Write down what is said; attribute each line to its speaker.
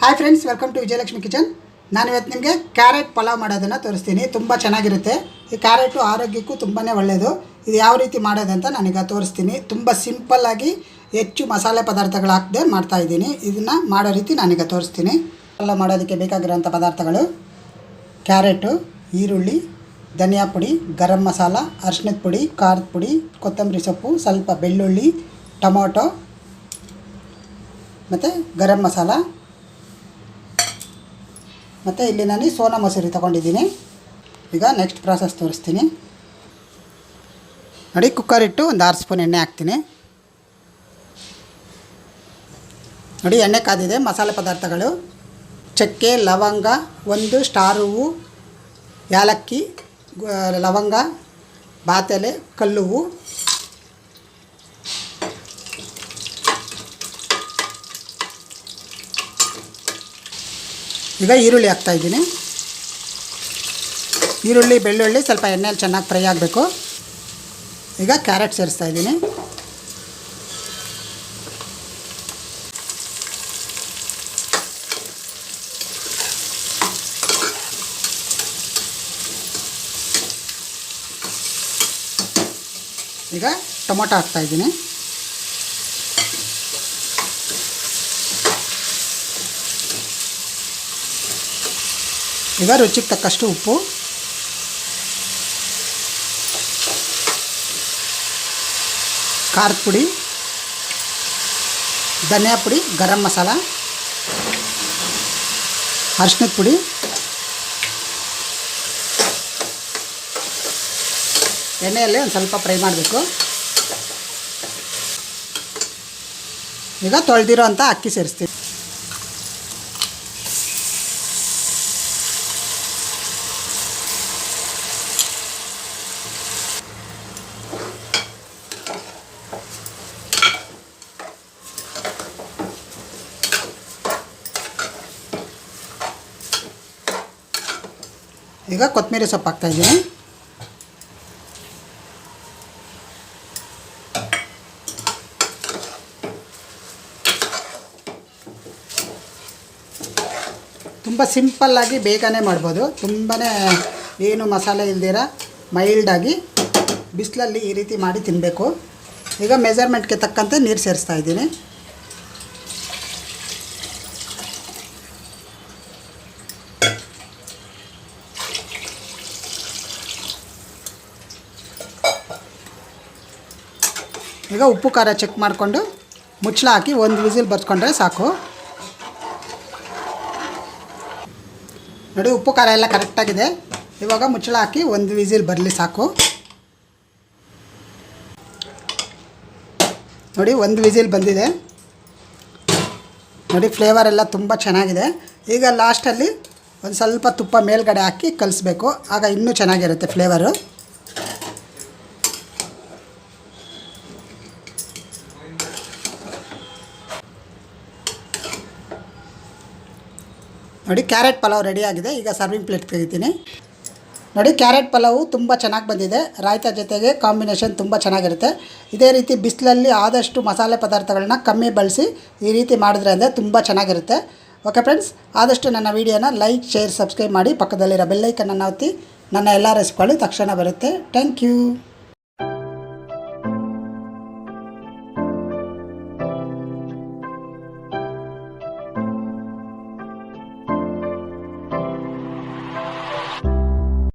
Speaker 1: Hi friends welcome to Vijayalakshmi kitchen ನಾನು ಇವತ್ತು ನಿಮಗೆ ಕ್ಯಾರೆಟ್ ಪಲಾವ್ ಮಾಡೋದನ್ನು ತೋರಿಸ್ತೀನಿ. ತುಂಬ ಚೆನ್ನಾಗಿರುತ್ತೆ. ಈ ಕ್ಯಾರೆಟು ಆರೋಗ್ಯಕ್ಕೂ ತುಂಬಾ ಒಳ್ಳೆಯದು ಇದು ಯಾವ ರೀತಿ ಮಾಡೋದಂತ ನಾನೀಗ ತೋರಿಸ್ತೀನಿ. ತುಂಬ ಸಿಂಪಲ್ಲಾಗಿ ಹೆಚ್ಚು ಮಸಾಲೆ ಪದಾರ್ಥಗಳು ಹಾಕದೆ ಮಾಡ್ತಾಯಿದ್ದೀನಿ ಇದನ್ನು ಮಾಡೋ ರೀತಿ ನಾನೀಗ ತೋರಿಸ್ತೀನಿ. ಪಲಾವ್ ಮಾಡೋದಕ್ಕೆ ಬೇಕಾಗಿರೋಂಥ ಪದಾರ್ಥಗಳು. ಕ್ಯಾರೆಟು ಈರುಳ್ಳಿ, ಧನಿಯಾ ಪುಡಿ, ಗರಂ ಮಸಾಲ ಅರ್ಶಿನದ ಪುಡಿ, ಖಾರದ ಪುಡಿ, ಕೊತ್ತಂಬರಿ ಸೊಪ್ಪು, ಸ್ವಲ್ಪ ಬೆಳ್ಳುಳ್ಳಿ, ಟೊಮೊಟೊ, ಮತ್ತು ಗರಂ ಮಸಾಲ ಮತ್ತು ಇಲ್ಲಿ ನಾನು ಸೋನಾ ಮಸೂರಿ ತೊಗೊಂಡಿದ್ದೀನಿ. ಈಗ ನೆಕ್ಸ್ಟ್ ಪ್ರಾಸೆಸ್ ತೋರಿಸ್ತೀನಿ. ನೋಡಿ ಕುಕ್ಕರ್ ಇಟ್ಟು ಒಂದು ಆರು ಸ್ಪೂನ್ ಎಣ್ಣೆ ಹಾಕ್ತೀನಿ. ನೋಡಿ, ಎಣ್ಣೆ ಕಾದಿದೆ, ಮಸಾಲೆ ಪದಾರ್ಥಗಳು. ಚಕ್ಕೆ, ಲವಂಗ, ಒಂದು ಸ್ಟಾರ್ ಹೂವು ಯಾಲಕ್ಕಿ ಲವಂಗ, ಬಾತೆಲೆ, ಕಲ್ಲು ಈಗ ಈರುಳ್ಳಿ ಹಾಕ್ತಾ ಇದ್ದೀನಿ. ಈರುಳ್ಳಿ, ಬೆಳ್ಳುಳ್ಳಿ ಸ್ವಲ್ಪ ಎಣ್ಣೆಯಲ್ಲಿ ಚೆನ್ನಾಗಿ ಫ್ರೈ ಆಗಬೇಕು. ಈಗ ಕ್ಯಾರೆಟ್ ಸೇರಿಸ್ತಾ ಇದ್ದೀನಿ. ಈಗ ಟೊಮೊಟೊ ಹಾಕ್ತಾ ಈಗ ರುಚಿಗೆ ತಕ್ಕಷ್ಟು ಉಪ್ಪು. ಖಾರದ ಪುಡಿ, ಧನಿಯಾ ಪುಡಿ, ಗರಂ ಮಸಾಲ ಅರ್ಶಿನದ ಪುಡಿ, ಎಣ್ಣೆಯಲ್ಲಿ ಒಂದು ಸ್ವಲ್ಪ ಫ್ರೈ ಮಾಡಬೇಕು. ಈಗ ತೊಳೆದಿರೋ ಅಂಥ ಅಕ್ಕಿ ಸೇರಿಸ್ತೀವಿ ಈಗ ಕೊತ್ತಂಬರಿ ಸೊಪ್ಪು ಹಾಕ್ತಾಯಿದ್ದೀನಿ ತುಂಬ ಸಿಂಪಲ್ಲಾಗಿ ಬೇಗನೆ ಮಾಡ್ಬೋದು. ತುಂಬಾ ಏನು ಮಸಾಲೆ ಇಲ್ದಿರ ಮೈಲ್ಡಾಗಿ ಬಿಸಿಲಲ್ಲಿ ಈ ರೀತಿ ಮಾಡಿ ತಿನ್ನಬೇಕು ಈಗ ಮೆಜರ್ಮೆಂಟ್ಗೆ ತಕ್ಕಂತೆ ನೀರು ಸೇರಿಸ್ತಾ ಇದ್ದೀನಿ. ಈಗ ಉಪ್ಪು ಖಾರ ಚೆಕ್ ಮಾಡಿಕೊಂಡು ಮುಚ್ಚಳ ಹಾಕಿ ಒಂದು ವಿಸಿಲ್ ಬರ್ಸ್ಕೊಂಡ್ರೆ ಸಾಕು. ನೋಡಿ ಉಪ್ಪು ಖಾರ ಎಲ್ಲ ಕರೆಕ್ಟಾಗಿದೆ ಇವಾಗ ಮುಚ್ಚಳ ಹಾಕಿ ಒಂದು ವಿಸಿಲ್ ಬರಲಿ ಸಾಕು. ನೋಡಿ ಒಂದು ವಿಸಿಲ್ ಬಂದಿದೆ. ನೋಡಿ ಫ್ಲೇವರ್ ಎಲ್ಲ ತುಂಬ ಚೆನ್ನಾಗಿದೆ. ಈಗ ಲಾಸ್ಟಲ್ಲಿ ಒಂದು ಸ್ವಲ್ಪ ತುಪ್ಪ ಮೇಲ್ಗಡೆ ಹಾಕಿ ಕಲಿಸ್ಬೇಕು. ಆಗ ಇನ್ನೂ ಚೆನ್ನಾಗಿರುತ್ತೆ ಫ್ಲೇವರು ನೋಡಿ, ಕ್ಯಾರೆಟ್ ಪಲಾವ್ ರೆಡಿ ಆಗಿದೆ. ಈಗ ಸರ್ವಿಂಗ್ ಪ್ಲೇಟ್ ತೆಗಿತೀನಿ. ನೋಡಿ, ಕ್ಯಾರೆಟ್ ಪಲಾವು ತುಂಬ ಚೆನ್ನಾಗಿ ಬಂದಿದೆ. ರಾಯ್ತ ಜೊತೆಗೆ ಕಾಂಬಿನೇಷನ್ ತುಂಬ ಚೆನ್ನಾಗಿರುತ್ತೆ. ಇದೇ ರೀತಿ ಬಿಸಿಲಲ್ಲಿ ಆದಷ್ಟು ಮಸಾಲೆ ಪದಾರ್ಥಗಳನ್ನ ಕಮ್ಮಿ ಬಳಸಿ ಈ ರೀತಿ ಮಾಡಿದ್ರೆ ಅಂದರೆ ತುಂಬ ಚೆನ್ನಾಗಿರುತ್ತೆ. ಓಕೆ ಫ್ರೆಂಡ್ಸ್ ಆದಷ್ಟು ನನ್ನ ವೀಡಿಯೋನ ಲೈಕ್ ಶೇರ್ ಸಬ್ಸ್ಕ್ರೈಬ್ ಮಾಡಿ ಪಕ್ಕದಲ್ಲಿರೋ ಬೆಲ್ಲೈಕನ್ನು ಒತ್ತಿ ನನ್ನ ಎಲ್ಲ ರೆಸಿಪಿಗಳು ತಕ್ಷಣ ಬರುತ್ತೆ. Thank you